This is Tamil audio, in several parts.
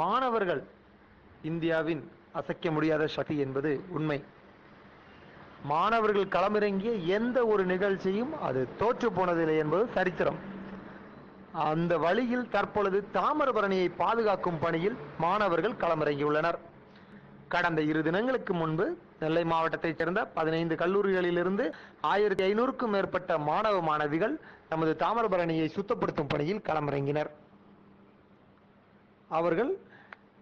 மாணவர்கள் இந்தியாவின் அசைக்க முடியாத சக்தி என்பது உண்மை. மாணவர்கள் களமிறங்கிய எந்த ஒரு நிகழ்ச்சியும் அது தோற்று போனதில்லை என்பது சரித்திரம். அந்த வழியில் தற்பொழுது தாமிரபரணியை பாதுகாக்கும் பணியில் மாணவர்கள் களமிறங்கியுள்ளனர். கடந்த இரு தினங்களுக்கு முன்பு நெல்லை மாவட்டத்தைச் சேர்ந்த பதினைந்து கல்லூரிகளிலிருந்து ஆயிரத்தி ஐநூறுக்கும் மேற்பட்ட மாணவ மாணவிகள் நமது தாமிரபரணியை சுத்தப்படுத்தும் பணியில் களமிறங்கினர். அவர்கள்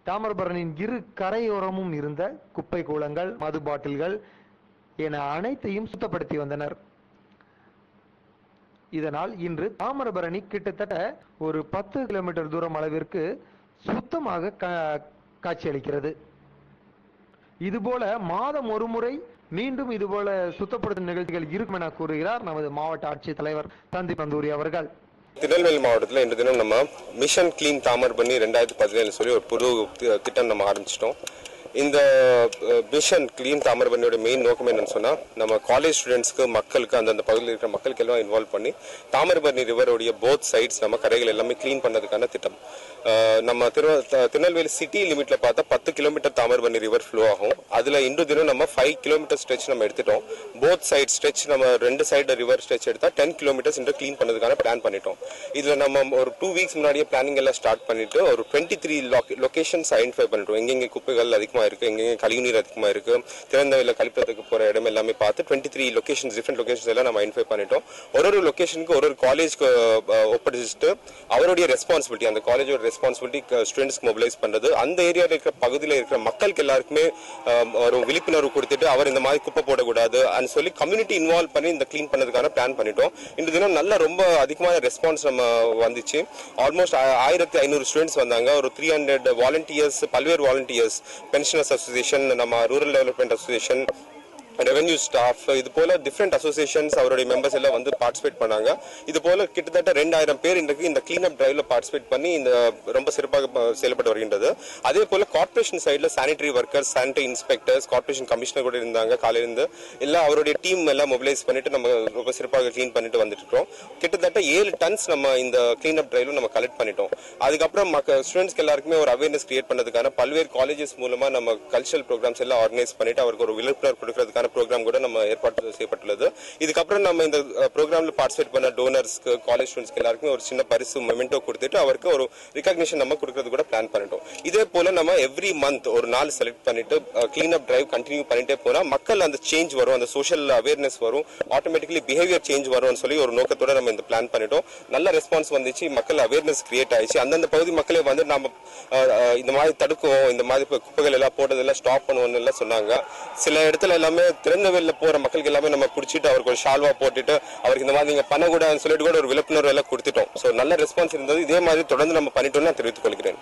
தாமிரபரணியின் இரு கரையோரமும் இருந்த குப்பை கூளங்கள் மது பாட்டில்கள் என அனைத்தையும் சுத்தப்படுத்தி வந்தனர். இதனால் இன்று தாமிரபரணி கிட்டத்தட்ட ஒரு பத்து கிலோமீட்டர் தூரம் அளவிற்கு சுத்தமாக கா- காட்சியளிக்கிறது. இதுபோல மாதம் ஒரு முறை மீண்டும் இதுபோல சுத்தப்படுத்தும் நிகழ்ச்சிகள் இருக்கும் என கூறுகிறார் நமது மாவட்ட ஆட்சித் தலைவர் தந்தி பந்தூரி அவர்கள். திருநெல்வேலி மாவட்டத்தில் இன்று தினம் நம்ம மிஷன் க்ளீன் தாமர் பண்ணி ரெண்டாயிரத்தி பதினேழு சொல்லி ஒரு புது திட்டம் நம்ம ஆரம்பிச்சிட்டோம். இந்த மிஷன் க்ளீன் தாமிரபரணியோட மெயின் நோக்கம் என்னன்னு சொன்னால் நம்ம காலேஜ் ஸ்டூடெண்ட்ஸ்க்கு மக்களுக்கு அந்தந்த பகுதியில் இருக்கிற மக்களுக்கு எல்லாம் இன்வால்வ் பண்ணி தாமிரபரணி ரிவருடைய போத் சைட்ஸ் நம்ம கரைகள் எல்லாமே க்ளீன் பண்ணதுக்கான திட்டம். நம்ம திரு த- திருநெல்வேலி சிட்டி லிமிட்ல பார்த்தா பத்து கிலோமீட்டர் தாமிரபரணி ரிவர் ஃப்ளோ ஆகும். அதில் இன்று தினம் நம்ம ஃபைவ் கிலோமீட்டர் ஸ்ட்ரெச் நம்ம எடுத்துட்டோம். போத் சைட் ஸ்ட்ரெச் நம்ம ரெண்டு சைடு ரிவர் ஸ்ட்ரெச் எடுத்தா டென் கிலோமீட்டர்ஸ் இன்று க்ளீன் பண்ணதுக்கான பிளான் பண்ணிட்டோம். இதில் நம்ம ஒரு டூ வீக்ஸ் முன்னாடியே பிளானிங் எல்லாம் ஸ்டார்ட் பண்ணிட்டு ஒரு டுவெண்ட்டி த்ரீ லொகேஷன்ஸ் ஐடென்டிஃபை பண்ணிட்டோம். எங்கெங்க குப்பைகள் அதிகமாக அதிகமாக இருக்குது எங்கெங்கே கழிவுநீர் அதிகமாக இருக்கு. திறந்த வெளியில் கழிப்பதற்கு போகிற இடம் எல்லாமே பார்த்து twenty three locations different locations எல்லாம் நம்ம ஐடென்டிஃபை பண்ணிட்டோம். ஒரு ஒரு லொக்கேஷனுக்கு ஒரு ஒரு காலேஜ்க்கு ஒப்படைச்சிட்டு அவருடைய ரெஸ்பான்சிபிலிட்டி அந்த காலேஜோட ரெஸ்பான்சிபிலிட்டி ஸ்டூடெண்ட்ஸ்க்கு மொபிலைஸ் பண்ணுறது அந்த ஏரியாவில் இருக்கிற பகுதியில் இருக்கிற மக்களுக்கு எல்லாருக்குமே ஒரு விழிப்புணர்வு கொடுத்துட்டு அவர் இந்த மாதிரி குப்பை போடக்கூடாது and சொல்லி கம்யூனிட்டி இன்வால்வ் பண்ணி இந்த க்ளீன் பண்ணதுக்கான பிளான் பண்ணிட்டோம். இந்த தினம் நல்ல ரொம்ப அதிகமான ரெஸ்பான்ஸ் நம்ம வந்துச்சு. ஆல்மோஸ்ட் ஆயிரத்தி ஐநூறு ஸ்டூடெண்ட்ஸ் வந்தாங்க. ஒரு த்ரீ ஹண்ட்ரட் வாலண்டியர்ஸ் பல்வேறு வாலண்டியர்ஸ் നാഷണൽ അസോസിയേഷൻ നമ്മ rural development association revenue staff இது போல டிஃப்ரெண்ட் அசோசியேஷன்ஸ் அவருடைய மெம்பர்ஸ் எல்லாம் வந்து பார்ட்டிசிபேட் பண்ணாங்க. இது போல கிட்டத்தட்ட ரெண்டாயிரம் பேர் இன்றைக்கு இந்த கிளீன் அப் டிரைவ்ல பார்ட்டிசிபேட் பண்ணி இந்த ரொம்ப சிறப்பாக செயல்பட்டு வருகின்றது. அதே போல கார்பரேஷன் சைடில் sanitary workers sanitary inspectors corporation commissioner கூட இருந்தாங்க காலையிலிருந்து. எல்லாம் அவருடைய டீம் எல்லாம் மொபிலைஸ் பண்ணிட்டு நம்ம ரொம்ப சிறப்பாக க்ளீன் பண்ணிட்டு வந்துட்டு இருக்கோம் கிட்டத்தட்ட ஏழு டன்ஸ் நம்ம இந்த கிளீன் அப் டிரைவ்ல நம்ம கலெக்ட் பண்ணிட்டோம். அதுக்கப்புறம் மக்க ஸ்டூடெண்ட்ஸ்க்கு எல்லாருக்குமே ஒரு அவேர்னஸ் கிரியேட் பண்ணதுக்கான பல்வேறு காலேஜஸ் மூலமா நம்ம கல்ச்சரல் ப்ரோக்ராம்ஸ் எல்லாம் ஆர்கனைஸ் பண்ணிட்டு அவருக்கு ஒரு விழிப்புணர்வு கொடுக்கறதுக்கான ப்ரோக்ராம் கூட நம்ம ஏற்பாடு செய்யப்பட்டுள்ளது. இதுக்கப்புறம் நம்ம இந்த ப்ரோக்ராம்ல பார்ட்டிசிபேட் பண்ண டோனர்ஸ்க்கு காலேஜ் ஸ்டூடெண்ட்ஸ்க்கு எல்லாருக்குமே ஒரு சின்ன பரிசு மெமெண்டோ கொடுத்துட்டு அவருக்கு ஒரு ரிகக்னிஷன் நம்ம கொடுக்கறது கூட பிளான் பண்ணிட்டோம். இதே போல நம்ம எவ்ரி மந்த் ஒரு நாள் செலக்ட் பண்ணிட்டு கிளீன் அப் டிரைவ் கண்டினியூ பண்ணிட்டே போனா மக்கள் அந்த சேஞ்ச் வரும் அந்த சோஷியல் அவேர்னஸ் வரும். ஆட்டோமேட்டிக்கலி பிஹேவியர் சேஞ்ச் வரும்னு சொல்லி ஒரு நோக்கத்தோட நம்ம இந்த பிளான் பண்ணிட்டோம். நல்ல ரெஸ்பான்ஸ் வந்துச்சு மக்கள் அவேர்னஸ் கிரியேட் ஆயிடுச்சு. அந்தந்த பகுதி மக்களே வந்து நம்ம இந்த மாதிரி தடுக்குவோம் இந்த மாதிரி குப்பைகள் எல்லாம் போட்டதெல்லாம் ஸ்டாப் பண்ணுவோம்னு எல்லாம் சொன்னாங்க. சில இடத்துல எல்லாமே திறந்த வெளில போகிற மக்களுக்கு எல்லாமே நம்ம பிடிச்சிட்டு அவருக்கு ஒரு ஷால்வா போட்டுட்டு அவருக்கு இந்த மாதிரி நீங்கள் பண்ணக்கூடாதுன்னு சொல்லிட்டு கூட ஒரு விழிப்புணர்வு எல்லாம் கொடுத்துட்டோம். ஸோ நல்ல ரெஸ்பான்ஸ் இருந்தது. இதே மாதிரி தொடர்ந்து நம்ம பண்ணிட்டோம்னு நான் தெரிவித்துக் கொள்கிறேன்.